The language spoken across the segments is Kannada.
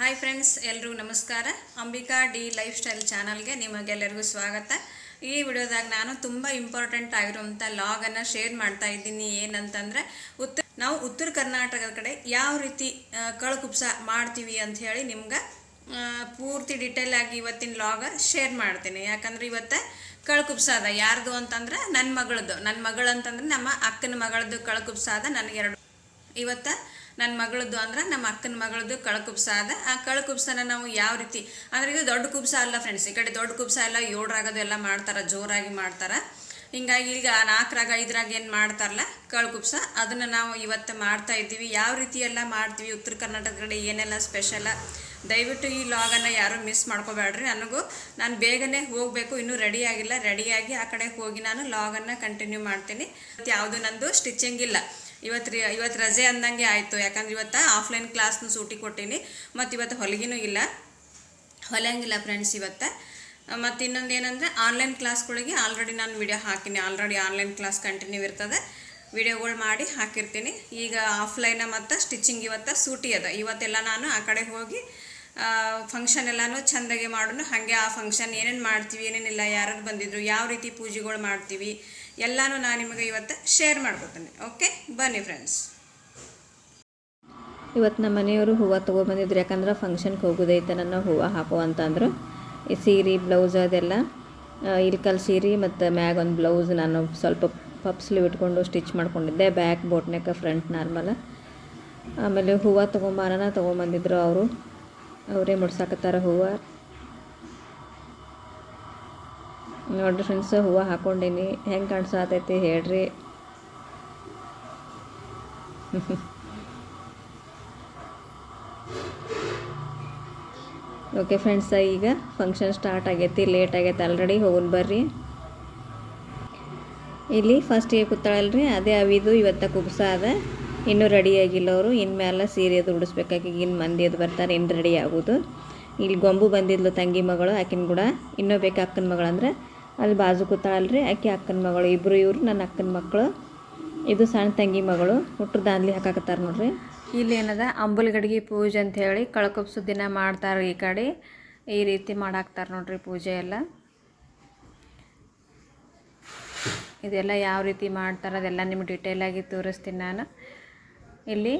ಹಾಯ್ ಫ್ರೆಂಡ್ಸ್ ಎಲ್ಲರೂ ನಮಸ್ಕಾರ. ಅಂಬಿಕಾ ಡಿ ಲೈಫ್ ಸ್ಟೈಲ್ ಚಾನಲ್ಗೆ ನಿಮಗೆಲ್ಲರಿಗೂ ಸ್ವಾಗತ. ಈ ವಿಡಿಯೋದಾಗ ನಾನು ತುಂಬ ಇಂಪಾರ್ಟೆಂಟ್ ಆಗಿರುವಂಥ ಲಾಗನ್ನು ಶೇರ್ ಮಾಡ್ತಾ ಇದ್ದೀನಿ. ಏನಂತಂದರೆ, ಉತ್ತರ ನಾವು ಉತ್ತರ ಕರ್ನಾಟಕದ ಕಡೆ ಯಾವ ರೀತಿ ಕಳುಕುಪ್ಸ ಮಾಡ್ತೀವಿ ಅಂತ ಹೇಳಿ ನಿಮ್ಗೆ ಪೂರ್ತಿ ಡಿಟೇಲ್ ಆಗಿ ಇವತ್ತಿನ ಲಾಗ ಶೇರ್ ಮಾಡ್ತೀನಿ. ಯಾಕಂದ್ರೆ ಇವತ್ತು ಅದ. ಯಾರ್ದು ಅಂತಂದ್ರೆ ನನ್ನ ಮಗಳದ್ದು. ನನ್ನ ಮಗಳಂತಂದ್ರೆ ನಮ್ಮ ಅಕ್ಕನ ಮಗಳದ್ದು ಅದ. ನನಗೆರಡು ಇವತ್ತ ನನ್ನ ಮಗಳದ್ದು ಅಂದ್ರೆ ನಮ್ಮ ಅಕ್ಕನ ಮಗಳದ್ದು ಕಳಕುಬ್ಸ ಅದ. ಆ ಕಳಕುಬ್ಸನ ನಾವು ಯಾವ ರೀತಿ, ಅಂದ್ರೆ ಇದು ದೊಡ್ಡ ಕುಬ್ಸ ಅಲ್ಲ ಫ್ರೆಂಡ್ಸ್ ಈ ಕಡೆ ದೊಡ್ಡ ಕುಬ್ಸ ಎಲ್ಲ ಏಳರಾಗೋದು ಎಲ್ಲ ಮಾಡ್ತಾರೆ, ಜೋರಾಗಿ ಮಾಡ್ತಾರೆ. ಹಿಂಗಾಗಿ ಈಗ ನಾಲ್ಕರಾಗ ಐದರಾಗ ಏನು ಮಾಡ್ತಾರಲ್ಲ ಕಳ್ಕುಬ್ಸ ಅದನ್ನು ನಾವು ಇವತ್ತು ಮಾಡ್ತಾ ಇದ್ದೀವಿ. ಯಾವ ರೀತಿ ಎಲ್ಲ ಮಾಡ್ತೀವಿ, ಉತ್ತರ ಕರ್ನಾಟಕ ಕಡೆ ಏನೆಲ್ಲ ಸ್ಪೆಷಲ ದಯವಿಟ್ಟು ಈ ಲಾಗನ್ನು ಯಾರೂ ಮಿಸ್ ಮಾಡ್ಕೋಬೇಡ್ರಿ ನನಗೂ ನಾನು ಬೇಗನೆ ಹೋಗಬೇಕು, ಇನ್ನೂ ರೆಡಿ ಆಗಿಲ್ಲ. ರೆಡಿಯಾಗಿ ಆ ಕಡೆ ಹೋಗಿ ನಾನು ಲಾಗನ್ನು ಕಂಟಿನ್ಯೂ ಮಾಡ್ತೀನಿ. ಯಾವುದು ನಂದು ಸ್ಟಿಚಿಂಗ್ ಇಲ್ಲ. ಇವತ್ತು ರೀ ಇವತ್ತು ರಜೆ ಅಂದಂಗೆ ಆಯಿತು. ಯಾಕಂದ್ರೆ ಇವತ್ತು ಆಫ್ಲೈನ್ ಕ್ಲಾಸ್ನು ಸೂಟಿ ಕೊಟ್ಟೀನಿ. ಮತ್ತು ಇವತ್ತು ಹೊಲಿಗೆನೂ ಇಲ್ಲ. ಹೊಲಂಗಿಲ್ಲ ಫ್ರೆಂಡ್ಸ್ ಇವತ್ತು. ಮತ್ತು ಇನ್ನೊಂದು ಏನಂದರೆ ಆನ್ಲೈನ್ ಕ್ಲಾಸ್ಗಳಿಗೆ ಆಲ್ರೆಡಿ ನಾನು ವಿಡಿಯೋ ಹಾಕಿನಿ. ಆಲ್ರೆಡಿ ಆನ್ಲೈನ್ ಕ್ಲಾಸ್ ಕಂಟಿನ್ಯೂ ಇರ್ತದೆ. ವಿಡಿಯೋಗಳು ಮಾಡಿ ಹಾಕಿರ್ತೀನಿ. ಈಗ ಆಫ್ಲೈನ ಮತ್ತು ಸ್ಟಿಚಿಂಗ್ ಇವತ್ತು ಸೂಟಿ ಅದ. ಇವತ್ತೆಲ್ಲ ನಾನು ಆ ಕಡೆ ಹೋಗಿ ಫಂಕ್ಷನ್ ಎಲ್ಲನೂ ಚೆಂದಾಗೆ ಮಾಡೋಣ ಹಾಗೆ ಆ ಫಂಕ್ಷನ್ ಏನೇನು ಮಾಡ್ತೀವಿ, ಏನೇನಿಲ್ಲ ಯಾರು ಬಂದಿದ್ರು, ಯಾವ ರೀತಿ ಪೂಜೆಗಳು ಮಾಡ್ತೀವಿ ಎಲ್ಲನೂ ನಾನು ನಿಮಗೆ ಇವತ್ತು ಶೇರ್ ಮಾಡ್ಕೊತೀನಿ. ಓಕೆ ಬನ್ನಿ ಫ್ರೆಂಡ್ಸ್ ಇವತ್ತು ನಮ್ಮ ಮನೆಯವರು ಹೂವು ತೊಗೊಬಂದಿದ್ರು. ಯಾಕಂದ್ರೆ ಫಂಕ್ಷನ್ಗೆ ಹೋಗೋದೈತೆ ನನ್ನ ಹೂವು ಹಾಕೋ ಅಂತಂದರು ಈ ಸೀರೆ ಬ್ಲೌಸ್ ಅದೆಲ್ಲ ಇಲ್ಕಲ್ ಸೀರೆ ಮತ್ತು ಮ್ಯಾಗ ಒಂದು ಬ್ಲೌಸ್ ನಾನು ಸ್ವಲ್ಪ ಪಪ್ಸ್ಲಿ ಇಟ್ಕೊಂಡು ಸ್ಟಿಚ್ ಮಾಡ್ಕೊಂಡಿದ್ದೆ. ಬ್ಯಾಕ್ ಬೋಟ್ನೆಕ್ಕ ಫ್ರಂಟ್ ನಾರ್ಮಲ್ ಆಮೇಲೆ ಹೂವು ತೊಗೊಂಬಾರನ ತೊಗೊಂಬಂದಿದ್ರು ಅವರು. ಅವರೇ ಮುಡ್ಸಾಕತ್ತಾರ ಹೂವು. ನೋಡ್ರಿ ಫ್ರೆಂಡ್ಸ್ ಹೂವು ಹಾಕ್ಕೊಂಡೀನಿ ಹೆಂಗೆ ಕಾಣಿಸತೈತಿ ಹೇಳ್ರಿ. ಓಕೆ ಫ್ರೆಂಡ್ಸ ಈಗ ಫಂಕ್ಷನ್ ಸ್ಟಾರ್ಟ್ ಆಗೈತಿ ಲೇಟ್ ಆಗೈತೆ ಆಲ್ರೆಡಿ ಹೋಗೋಣ ಬರ್ರಿ. ಇಲ್ಲಿ ಫಸ್ಟಿಗೆ ಕೂತಾಳಲ್ರಿ, ಅದೇ ಅವಿದು ಇವತ್ತ ಕುಬ್ಸ ಅದ ಇನ್ನೂ ರೆಡಿ ಆಗಿಲ್ಲ ಅವರು ಇನ್ಮೇಲೆ ಸೀರೆ ಅದು ಉಡಿಸ್ಬೇಕಾಗಿ ಇನ್ನು ಮಂದಿ ಅದು ಬರ್ತಾರೆ ಇನ್ನು ರೆಡಿ ಆಗೋದು. ಇಲ್ಲಿ ಗೊಂಬು ಬಂದಿದ್ಲು ತಂಗಿ ಮಗಳು, ಆಕಿನ ಕೂಡ. ಇನ್ನೂ ಬೇಕು ಅಕ್ಕನ ಮಗಳು ಅಂದ್ರೆ ಅಲ್ಲಿ ಬಾಜು ಕೂತಾಳಲ್ರಿ ಆಕೆ ಅಕ್ಕನ ಮಗಳು ಇಬ್ಬರು ಇವರು, ನನ್ನ ಅಕ್ಕನ ಮಕ್ಕಳು ಇದು ಸಣ್ಣ ತಂಗಿ ಮಗಳು ಹುಟ್ಟು ದಾಂದ್ಲಿ ಹಾಕಾಕತ್ತಾರ ನೋಡ್ರಿ. ಇಲ್ಲಿ ಏನದ, ಅಂಬುಲ್ಗಡ್ಗಿ ಪೂಜೆ ಅಂತ ಹೇಳಿ ಕಳ್ಕೊಬ್ಸು ದಿನ ಮಾಡ್ತಾರೆ ಈ ಕಡೆ, ಈ ರೀತಿ ಮಾಡಾಕ್ತಾರೆ ನೋಡ್ರಿ ಪೂಜೆ ಎಲ್ಲ. ಇದೆಲ್ಲ ಯಾವ ರೀತಿ ಮಾಡ್ತಾರೆ ಅದೆಲ್ಲ ನಿಮ್ಗೆ ಡೀಟೇಲಾಗಿ ತೋರಿಸ್ತೀನಿ ನಾನು. ಇಲ್ಲಿ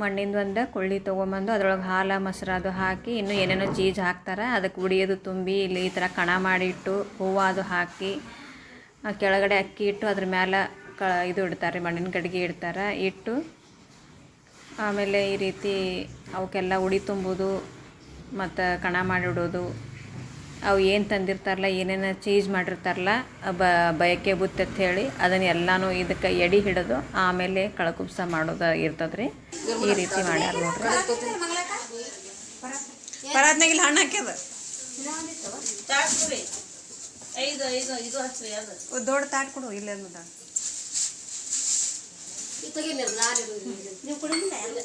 ಮಣ್ಣಿಂದ ಒಂದು, ಕೊಳ್ಳಿ ತೊಗೊಂಬಂದು ಅದ್ರೊಳಗೆ ಹಾಲು, ಮೊಸರು ಅದು ಹಾಕಿ ಇನ್ನೂ ಏನೇನೋ ಚೀಸ್ ಹಾಕ್ತಾರೆ. ಅದಕ್ಕೆ ಉಡಿಯೋದು ತುಂಬಿ ಇಲ್ಲಿ ಈ ಥರ ಕಣ ಮಾಡಿಟ್ಟು ಹೂವು ಅದು ಹಾಕಿ ಕೆಳಗಡೆ ಅಕ್ಕಿ ಇಟ್ಟು ಅದ್ರ ಮೇಲೆ ಕ, ಇದು ಇಡ್ತಾರೆ, ಮಣ್ಣಿನ ಗಡಿಗೆ ಇಡ್ತಾರೆ. ಇಟ್ಟು ಆಮೇಲೆ ಈ ರೀತಿ ಅವಕ್ಕೆಲ್ಲ ಉಡಿ ತುಂಬೋದು, ಮತ್ತು ಕಣ ಮಾಡಿಡೋದು ಅವು ಏನು ತಂದಿರ್ತಾರಲ್ಲ ಏನೇನು ಚೀಸ್ ಮಾಡಿರ್ತಾರಲ್ಲ ಬ ಬಯಕೆ ಬುತ್ತಿ ಅಂತ ಹೇಳಿ ಅದನ್ನ ಎಲ್ಲನೂ ಇದಕ್ಕೆ ಎಡಿ ಹಿಡಿದು ಆಮೇಲೆ ಕಳಕುಬ್ಸ ಮಾಡೋದು ಇರ್ತದೆ ರೀ ಈ ರೀತಿ ಮಾಡ್ಯಾರ ನೋಡ್ರಿ. ಪರಾತ್ನಾಗಿಲ್ಲ ಹಣ್ಣು ಹಾಕ್ಯದ? ಐದು ಐದು ಇದು ಹಚ್ಚ್ರಿ ಅದು. ದೊಡ್ಡ ತಾಟ್ ಕೊಡು ಇಲ್ಲ ನೀವು ಕುಡಿದಿಲ್ಲ ಎಲ್ಲ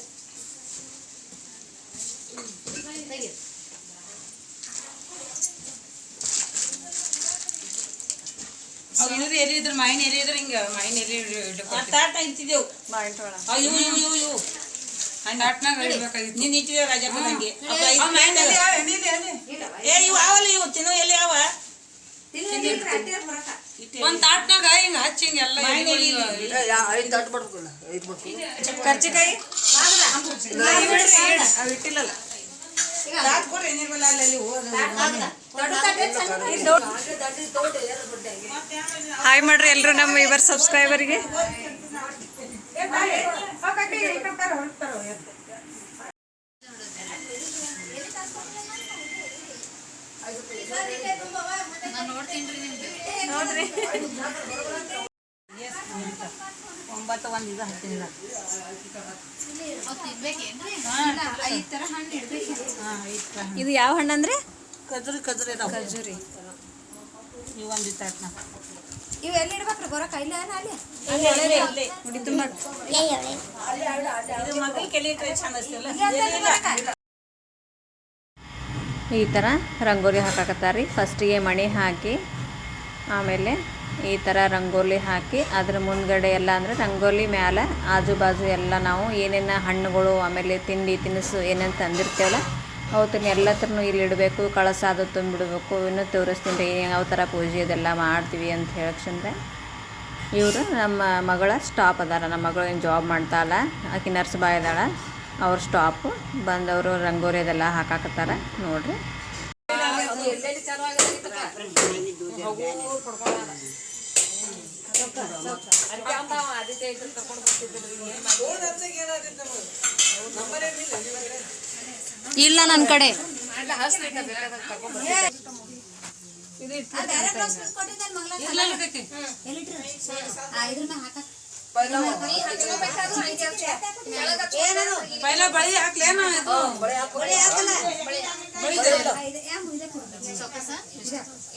ಅವ್ ಇವ್ರು ಎಲ್ಲಿ ಇದ್ರು ಮಾಯಿನ ಎಲ್ಲಿ ಇದ್ರು ಹಿಂಗ ಮಾಯಿನ ಎಲ್ಲಿ ತಾಟ ಇಟ್ಟಿದ್ದೆವು ಬಾಯಿಂಟೊಳ ಅಯ್ಯೋ ಇವು ಇವು ಇವು ಹಣ್ಣಾಟ್ನಾಗ ಇಡ್ಬೇಕಾಗಿತ್ತು ನೀನ್ ಇಟ್ಟಿದ್ದೇವೆ ರಾಜಪ್ಪ ನಂಗೆ ಏ ಇವು ಅವಲ್ಲ ಇವು ತಿನ್ನು ಎಲ್ಲಿ ಅವ? ಒಂದ್ ತಾಟ್ನಾಗ ಹಿಂಗ ಹಚ್ಚಿ ಹಿಂಗೆಲ್ಲ ಕರ್ಚಿಕಾಯಿ ಅವು ಇಟ್ಟಿಲ್ಲಲ್ಲ. ತಾಟ್ ಕೊಡ್ರಿ ನೀರ್ಮಲ್ಲ ಮೇಲೆ ಅಲ್ಲಿ ಹೋದ ಹಾಯ್ ಮಾಡ್ರಿ ಎಲ್ಲರೂ ನಮ್ಮ ಇವರ್ ಸಬ್ಸ್ಕ್ರೈಬರ್ಗೆ. ಒಂಬತ್ತು ಒಂದು ಇದು ಇದು ಯಾವ ಹಣ್ಣು ಅಂದ್ರೆ ಕಜ್ರಿ ಖಜುರಿ ಇದಾವ. ಖಜುರಿ ಇವು ಒಂದು ತಾಟ್ನ ಇವು ಎಲ್ಲಿ ಇಡ್ಬೇಕ್ರಿ ಗೊರ ಕೈಲಿ ಏನ ಅಲ್ಲಿ ಹುಡಿ ತುಂಬ ಎಲ್ಲಿ ಇಟ್ರೆ ಚಂದ ಈ ಥರ ರಂಗೋಲಿ ಹಾಕಾಕತ್ತಾರೆ ಫಸ್ಟಿಗೆ ಮಣಿ ಹಾಕಿ ಆಮೇಲೆ ಈ ಥರ ರಂಗೋಲಿ ಹಾಕಿ ಅದ್ರ ಮುಂದ್ಗಡೆ ಎಲ್ಲ ಅಂದರೆ ರಂಗೋಲಿ ಮ್ಯಾಲೆ ಆಜು ಬಾಜು ಎಲ್ಲ ನಾವು ಏನೇನು ಹಣ್ಣುಗಳು ಆಮೇಲೆ ತಿಂಡಿ ತಿನಿಸು ಏನೇನು ತಂದಿರ್ತೇವಲ್ಲ ಅವತ್ತನ್ನ ಎಲ್ಲತ್ರನೂ ಇಲ್ಲಿ ಇಡಬೇಕು, ಕಳಸ ಅದು ತುಂಬಿಡಬೇಕು, ಇನ್ನೂ ತೋರಿಸ್ತೀನಿ ರೀ, ಯಾವ ಥರ ಪೂಜೆ ಇದೆಲ್ಲ ಮಾಡ್ತೀವಿ ಅಂತ ಹೇಳಕ್ಷಂದ್ರೆ ಇವರು ನಮ್ಮ ಮಗಳ ಸ್ಟಾಪ್ ಅದಾರ ನಮ್ಮ ಮಗಳು ಏನು ಜಾಬ್ ಮಾಡ್ತಾಳ ಆಕೆ ನರ್ಸ್ ಬಾಯ್ ಇದ್ದಾಳೆ ಅವ್ರ ಸ್ಟಾಪು ಬಂದವರು ರಂಗೋಲಿ ಅದೆಲ್ಲ ಹಾಕಾಕತ್ತಾರ, ನೋಡ್ರಿ. ಇಲ್ಲ ನನ್ನ ಕಡೆ? ಪೈಲ ಬಳಿ ಹಾಕ್ಲೇನ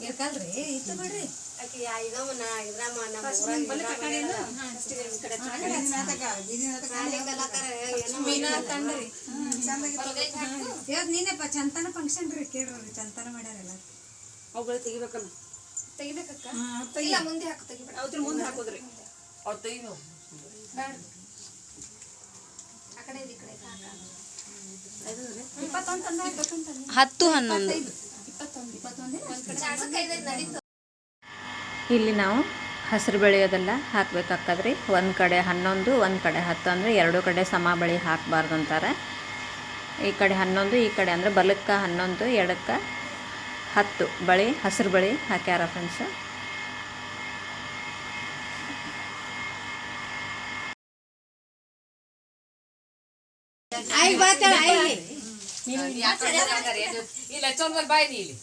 ಇರ್ಕಲ್ರಿ ಇತ್ತು ಬಿಡ್ರಿ ನೀನೇಪ್ಪ ಚಂತನ ಫಂಕ್ಷನ್ ರೀ ಕೇಳ್ರಿ ಚಂತನ ಮಾಡ್ಯಾರಲ್ಲ ಅವುಗಳು ತೆಗಿಬೇಕಲ್ಲ ತೆಗಿಬೇಕಕ್ಕ ಇಲ್ಲ ಮುಂದೆ ಹಾಕು ತೆಗಿಬೇಡ ಅವ್ರ ಮುಂದೆ ಹಾಕೋದ್ರಿ ಅವ್ರು ತೆಗಿಬೇಕು ಆ ಕಡೆ ಈ ಕಡೆ ಹತ್ತು ಹನ್ನೊಂದು. ಇಲ್ಲಿ ನಾವು ಹಸಿರು ಬೆಳೆಯೋದೆಲ್ಲ ಹಾಕ್ಬೇಕಾಗ್ತದ್ರಿ. ಒಂದು ಕಡೆ ಹನ್ನೊಂದು, ಒಂದು ಕಡೆ ಹತ್ತು ಅಂದರೆ ಎರಡು ಕಡೆ ಸಮ ಬಳಿ ಹಾಕಬಾರ್ದು ಅಂತಾರೆ. ಈ ಕಡೆ ಹನ್ನೊಂದು, ಈ ಕಡೆ ಅಂದರೆ ಬಲಕ್ಕೆ ಹನ್ನೊಂದು, ಎಡಕ್ಕೆ ಹತ್ತು ಬಳಿ, ಹಸಿರು ಬಳಿ ಹಾಕ್ಯಾರ ಫ್ರೆಂಡ್ಸ್ ಇಲ್ಲ ಚೋಲ್ ಬಾಯ್ ನೀ ಇಲ್ಲಿ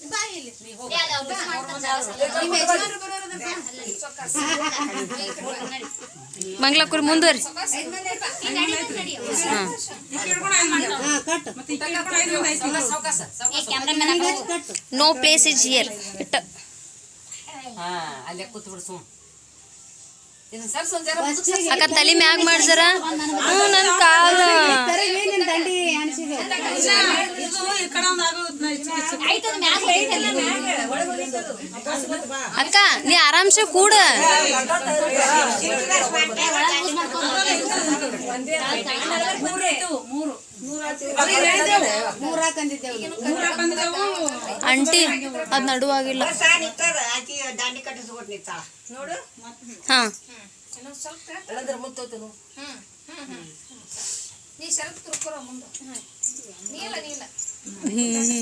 ಮಂಗ್ಲಕ್ಕೂರ್ ಮುಂದುವರಿ ನೋ ಪ್ಲೇಸ್ ಇಸ್ ಹಿಯರ್ ಇಟ್ಟ ಹಾ ಅಲ್ಲೇ ಕೂತ್ ಅಕ್ಕ ತಲೆ ಮ್ಯಾಗ್ ಮಾಡ್ಸರ ಹ್ಞೂ ನನ್ನ ಕಾಲ. ಅಕ್ಕ ನೀ ಆರಾಮ್ಸ ಕೂಡ. ಆಂಟಿ ಅದ್ ನಡುವಾಗಿಲ್ಲ. ಹಾ. ಎಲ್ಲಂದ್ರೆ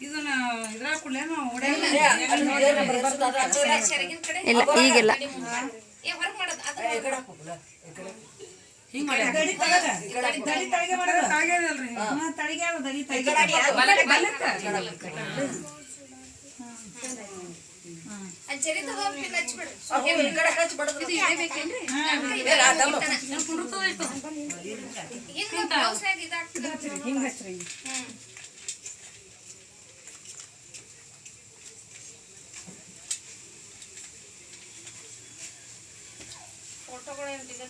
ಇದನ್ನ ಇದ್ರಾಗ ಕೊಡ್ಲೇನು ಇಲ್ಲ ಈಗಿಲ್ಲ.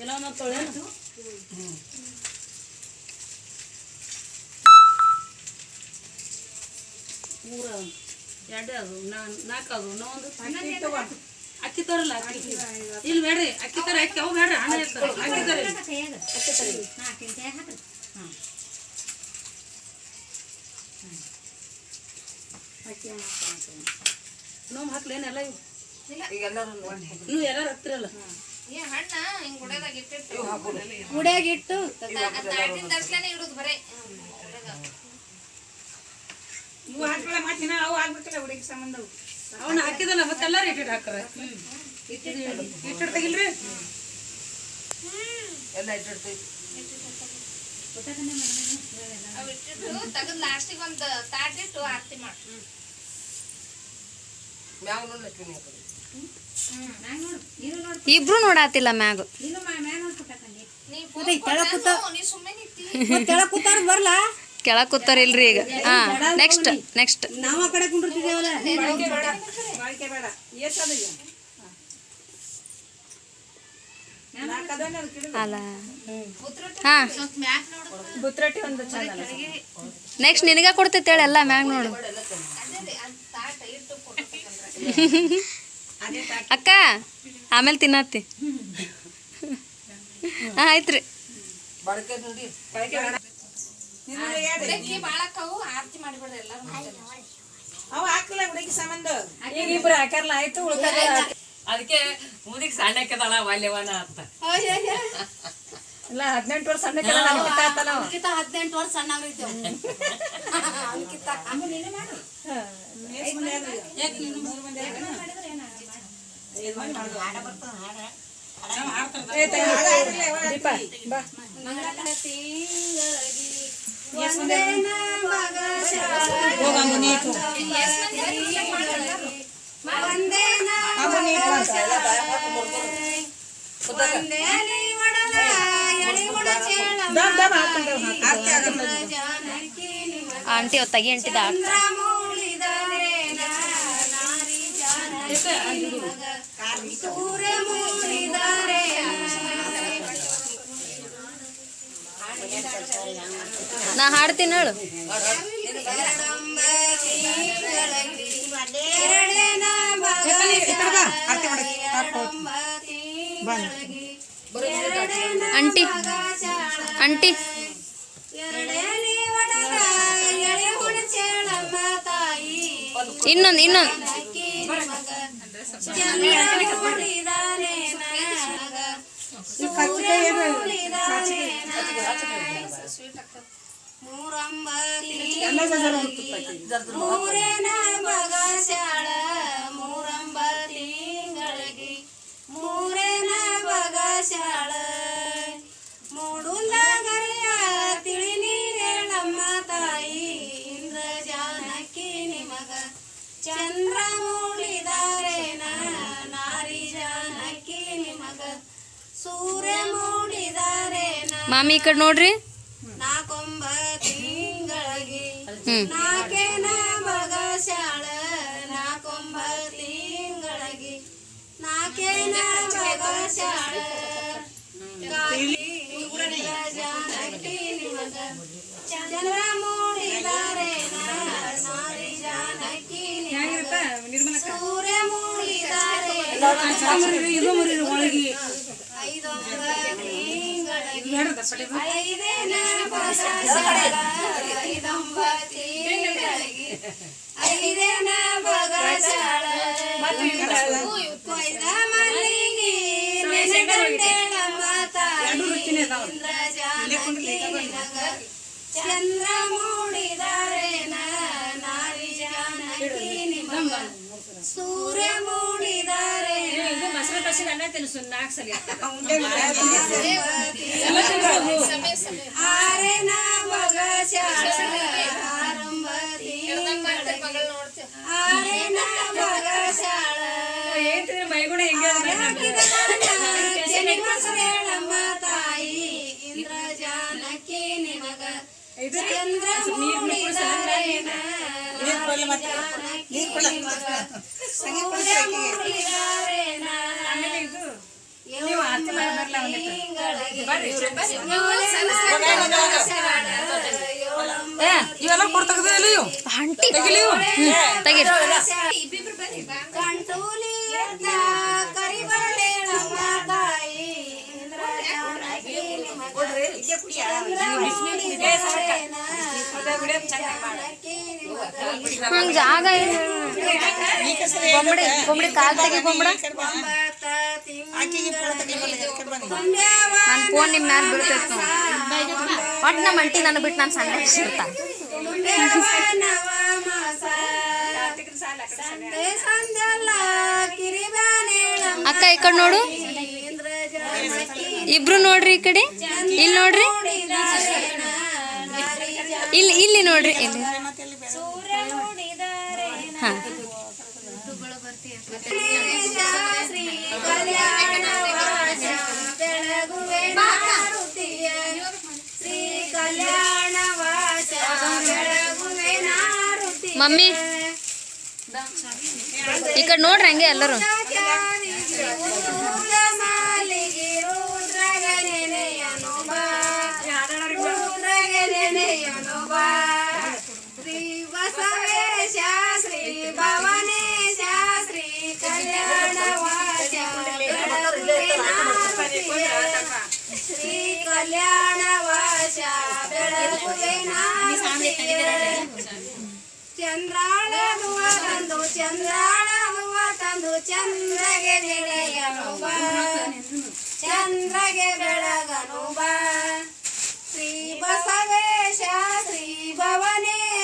ಎಲ್ಲ ತೊಳೆದು ಮೂರ ಎರಡು ಅದು ನಾಲ್ಕು ಅದು ಅಕ್ಕಿ ತರಲ್ಲ ಅಕ್ಕಿ. ಇಲ್ಲಿ ಬೇಡ್ರಿ ಅಕ್ಕಿ ತರ ಅಕ್ಕಿ ಅವು ಬೇಡ್ರಿ ಹಣ ಇರ್ತಾರೆ ಅಕ್ಕಿ ತರ ನೋವು ಹಾಕ್ಲೇನೆಲ್ಲ ಇವು? ನೀವು ಎಲ್ಲರೂ ಹತ್ತಿರಲ್ಲ ಗುಡಿಯಾಗ ಇಟ್ಟು ಇವು ಹಾಕಲ್ಲ ಮತ್ತೆ ನಾ ಅವು ಆಗ್ಬೇಕಲ್ಲ ಹುಡುಗಿ ಸಂಬಂಧ ಅವನ್ನ ಹಾಕಿದಲ್ಲ ಮತ್ತೆಲ್ಲ ರೇಟ್ ಇಟ್ಟು ಹಾಕ್ತಾರೆ ಇಟ್ಟು ತೆಗಿಲ್ರಿ? ಎಲ್ಲ ಇಟ್ಟಿರ್ತೈತಿ ತಗದು ಲಾಸ್ಟಿಗೆ ಒಂದು ತಾಟಿಟ್ಟು ಆರತಿ ಮಾಡಿ. ಕಡೆ ಇಬ್ರು ನೋಡಾತಿಲ್ಲ ಮ್ಯಾಗ. ಮತ್ತೆ ಕೆಳಗ್ ಕೂತಾರ ಇಲ್ರಿ ಈಗ. ಹಾ ನೆಕ್ಸ್ಟ್ ನೆಕ್ಸ್ಟ್ ನಾವು ಆ ಕಡೆ ಕುಂಡಿರ್ತಿದ್ದೇವಲ್ಲ. ಅಲ್ಲ. ಹಾ. ಬುತ್ರಟ್ಟಿ ಒಂದು ಚಾನಲ್ ನೆಕ್ಸ್ಟ್ ನಿನಗ ಕೊಡ್ತೈತೆ ಹೇಳಿ ಎಲ್ಲ ಮ್ಯಾಗ ನೋಡು. ಅಕ್ಕ ಆಮೇಲೆ ತಿನ್ನತ್ತಿ. ಹಾ ಆಯ್ತ್ರಿ ಬಳಕೆ ನೋಡಿ ನಿನ್ನದು ಯಾವ್ದು? ಆರತಿ ಮಾಡಿಬಿಡ್ರಿ ಎಲ್ಲ ಅವು ಹಾಕಲ್ಲ ಹುಡುಗಿ ಸಂಬಂಧ. ಈಗ ಇಬ್ರು ಹಾಕ್ಯಾರಲ್ಲ ಆಯ್ತು ಉಳ್ಕದ. ಅದಕ್ಕೆ ಮುದಿಗೆ ಸಣ್ಣಕ್ಕೆದಳ ವಾಲ್ಯವನ ಅಂತ. ಇಲ್ಲ ಹದಿನೆಂಟು ವರ್ಷ ಸಣ್ಣ ಅದಕ್ಕಿಂತ ಹದಿನೆಂಟು ವರ್ಷ ಸಣ್ಣ ಮಂದಿ ಹೊತ್ತಾಗಿ ಅಂಟಿದ ತಂಗಿ, ಹಾಡು ನಾ ಹಾಡ್ತೀನಿ ಹೇಳು. ಅಂಟಿ ಅಂಟಿ ಇನ್ನೊಂದು ಇನ್ನೊಂದು. ಎಲ್ಲ ಹುಟ್ಟುತ್ತೈತಿ. ಮೂರೇನ ಬಗಸ್ಯಾಳ ಮೂರಂಬ ತಿಂಗಳಗಿ ಮೂರೇನ ಬಗಸ್ಯಾಳ ಮೂಡುಂದ ಗರಿಯ ತಿಳಿ ನೀರೇಳಮ್ಮ ತಾಯಿ ಇಂದ್ರ ಜಾನಕಿ ನಿಮಗ ಚಂದ್ರ ಮೂಡಿದಾರೇನ ನಾರಿ ಜಾನಕಿ ನಿಮಗ ಸೂರ್ಯ ಮೂಡಿದಾರೇನ ಮಾಮಿ ಈ ಕಡೆ ನೋಡ್ರಿ ತಿಂಗಳಗಿ ಹ್ಮ್ ನಾಕೇನ ಬಗಸ್ಯಾಳ ನಾಕೊಂಬ ತಿಂಗಳಗಿ. ನಾಕೇನ ಬಗಸ್ಯಾಳ ಜಾನಕಿ ನಿಮಗ. ಚಂದ್ರ ಮೂಡಿದಾರೆ ನಾರಿ ಜಾನಕಿ ನಿಮಗ. ಸೂರ್ಯ ಮೂಡಿದಾರೆ ಇದು ಮರಿ ಒಳಗಿ ಐದೊಂಬ ತಿಂಗಳಗಿ. ಐದೇನ ಬಗಸ್ಯಾಳ ಐದೊಂಬ ತಿಂಗಳಗಿ ಐದೇನ ಬಗಸ್ಯಾಳ ಕೊಯ್ದ ಮಲ್ಲಿಗೆ ನೆನೆಗಂಟೆಳಮ್ಮ ತಾಯಿ ಇಂದ್ರ ಜಾನಕಿ ನಿನಗ ಚಂದ್ರ ಮೂಡಿದಾರೇನ ನಾರಿ ಜಾನಕಿ ನಿಮಗ ಸೂರ್ಯ ಮೂಡಿದಾರೇನ ಮೊಸರು ಕಸಿಗೆ ಅನ್ನ ತಿನ್ಸು ನಾಲ್ಕು ಸಲ ಆರೆನ ಬಗಸ್ಯಾಳ ಆರಂಭ ಆರೆನ ಮೊಸರೇಳಮ್ಮ ತಾಯಿ ಇಂದ್ರ ಜಾನಕಿ ನಿಮಗ ಚಂದ್ರ ಮೂಡಿದಾರೇನ ನೀರ್ ಕೊಡ್ಲಿ ಮತ್ತೆ. ನೀರ್ ಕೊಡ್ಲಿ. ಸಂಗೀತ ಕೊಡ್ಲಿ ಆಕಿಗೆ. ಹಂಗೆ ಜಾಗ ಗೊಂಬಡಿ ಗೊಂಬಡಿ ಕಾಲ್ ತೆಗಿ ಗೊಂಬಡ ನನ್ನ ಫೋನ್ ನಿಮ್ಮ ಮ್ಯಾಲ ಬೀಳ್ತೈತೆ ಒಟ್ಟು ನಮ್ಮ ಅಂಟಿ ನನ್ನ ಬಿಟ್ಟು ನಾನು ಸಣ್ಣ ಸಿಗ್ತ ಅಕ್ಕ ಈ ಕಡೆ ನೋಡು. ಇಬ್ರು ನೋಡ್ರಿ ಈ ಕಡೆ? ಇಲ್ಲಿ ನೋಡ್ರಿ? ಇಲ್ಲಿ ಇಲ್ಲಿ ನೋಡ್ರಿ, ಇಲ್ಲಿ. ಮಮ್ಮಿ, ಈ ಕಡೆ ನೋಡ್ರಿ ಹಂಗೆ ಎಲ್ಲರೂ. ಶ್ರೀ ಕಲ್ಯಾಣವಾಸ ಬೆಳಗುವೆ ನಾರುತಿಯ ಚಂದ್ರಾಳದುವ ತಂದು ಚಂದ್ರಾಳದುವ ತಂದು ಚಂದ್ರಗೆ ನೆನೆಯನು ಬಾ ಚಂದ್ರಗೆ ಬೆಳಗನು ಬಾ ಶ್ರೀ ಬಸವೇಶ, ಶ್ರೀ ಭವನೇಶ.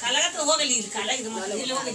ಕಲಗತ್ತ ಹೋಗಲಿ ಸ್ವಲ್ಪ ಕಲ ಇದು ಇಲ್ಲಿ ಹೋಗಲಿ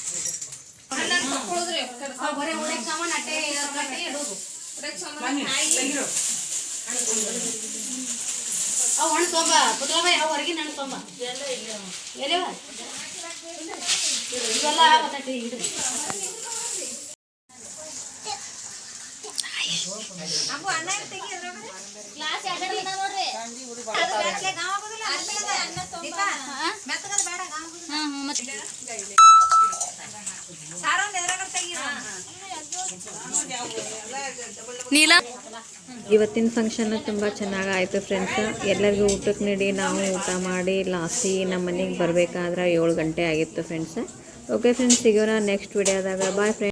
ಅವು ಹಣ್ಣು ತೊಂಬ ಪುಟ್ಲಬಾಯಿ ಅವು ಹೊರಗಿನ ಹಣ್ಣು ತೊಂಬ ಎಲೆವ? ಇವೆಲ್ಲ ಆಗತ್ತೆ ಇಡ್ರಿ ನೀಲ? ಇವತ್ತಿನ ಫಂಕ್ಷನ್ ತುಂಬ ಚೆನ್ನಾಗಿ ಆಯ್ತು ಫ್ರೆಂಡ್ಸ್ ಎಲ್ಲರಿಗೂ ಊಟಕ್ಕೆ ನೀಡಿ, ನಾವು ಊಟ ಮಾಡಿ ಲಾಸ್ಟಿಗೆ ನಮ್ಮ ಮನೆಗೆ ಬರಬೇಕಾದ್ರೆ ಏಳು ಗಂಟೆ ಆಗಿತ್ತು ಫ್ರೆಂಡ್ಸ್ ಓಕೆ ಫ್ರೆಂಡ್ಸ್ ಸಿಗೋಣ ನೆಕ್ಸ್ಟ್ ವಿಡಿಯೋದಾಗ ಬಾಯ್ ಫ್ರೆಂಡ್ಸ್